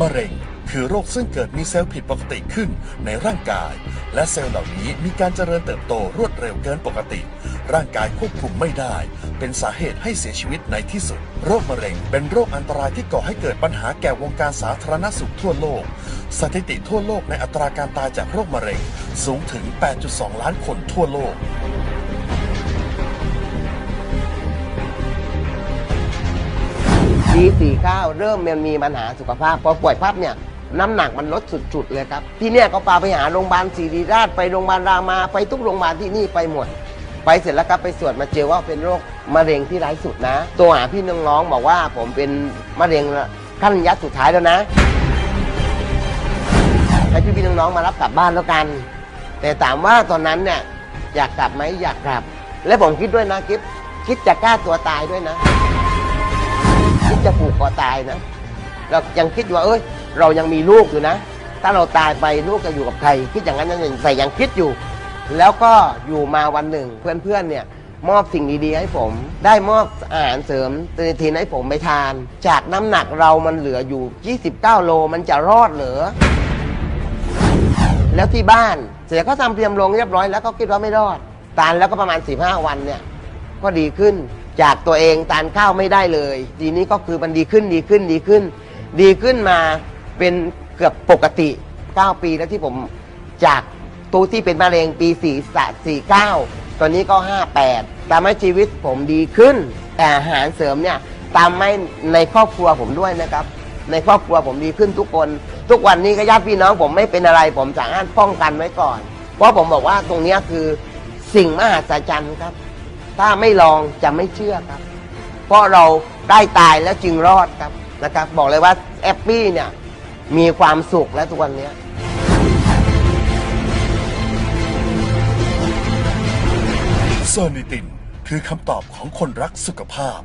มะเร็ง คือโรคซึ่งเกิดมีเซลล์ผิดปกติขึ้นในร่างกาย และเซลล์เหล่านี้มีการเจริญเติบโตรวดเร็วเกินปกติ ร่างกายควบคุมไม่ได้ เป็นสาเหตุให้เสียชีวิตในที่สุด โรคมะเร็ง เป็นโรคอันตรายที่ก่อให้เกิดปัญหาแก่วงการสาธารณสุขทั่วโลก สถิติทั่วโลกในอัตราการตายจากโรคมะเร็ง สูงถึง 8.2 ล้านคนทั่วโลก ปี49 เริ่มมันมีปัญหาสุขภาพ พอป่วยปั๊บเนี่ยน้ำหนักมันลดสุดๆเลยครับ ที่เนี่ยก็พาไปหาโรงพยาบาลศิริราชไปโรงพยาบาลรามาไปทุกโรงพยาบาลที่นี่ไปหมด ไปเสร็จแล้วครับไปตรวจมาเจอว่าเป็นโรคมะเร็งที่ร้ายสุดนะ ตัวหาพี่น้องๆบอกว่าผมเป็นมะเร็งขั้นระยะสุดท้ายแล้วนะให้พี่พี่ๆน้องๆมารับกลับบ้านแล้วกัน แต่ถามว่าตอนนั้นเนี่ยอยากกลับไหมอยากกลับ และผมคิดด้วยนะกิฟคิดจะกล้าตัวตายด้วยนะ จะผูกคอตายนะเรายังคิดว่าเอ้ย เรายังมีลูกอยู่นะ ถ้าเราตายไปลูกจะอยู่กับใคร คิดอย่างนั้นนั่นเองแต่ยังคิดอยู่ แล้วก็อยู่มาวันหนึ่ง เพื่อนๆเนี่ยมอบสิ่งดีๆให้ผม ได้มอบอาหารเสริมเตนทีนให้ผมไปทาน จากน้ำหนักเรามันเหลืออยู่ 29 โลมันจะรอดเหรือแล้วที่บ้านเสียก็ทำเตรียมลงเรียบร้อยแล้วก็คิดว่าไม่รอด ตานแล้วก็ประมาณ 15 วันเนี่ย ก็ดีขึ้น จากตัวเองตานข้าวไม่ได้เลย ทีนี้ก็คือมันดีขึ้นดีขึ้นดีขึ้น ดีขึ้นมาเป็นเกือบปกติ 9 ปีแล้วที่ผมจากตัวที่เป็นมะเร็งปี4 49ตอนนี้ก็ 58ทำให้ชีวิตผมดีขึ้น แต่อาหารเสริมเนี่ยตามให้ในครอบครัวผมด้วยนะครับ ในครอบครัวผมดีขึ้นทุกคน ทุกวันนี้ก็ญาติพี่น้องผมไม่เป็นอะไร ผมสามารถป้องกันไว้ก่อน เพราะผมบอกว่าตรงนี้คือสิ่งมหัศจรรย์ครับ ถ้าไม่ลองจะไม่เชื่อครับ เพราะเราได้ตายแล้วจึงรอดครับนะครับ บอกเลยว่าแอปปี้เนี่ยมีความสุขและทุกวันเนี้ยเซนิตินคือคำตอบของคนรักสุขภาพ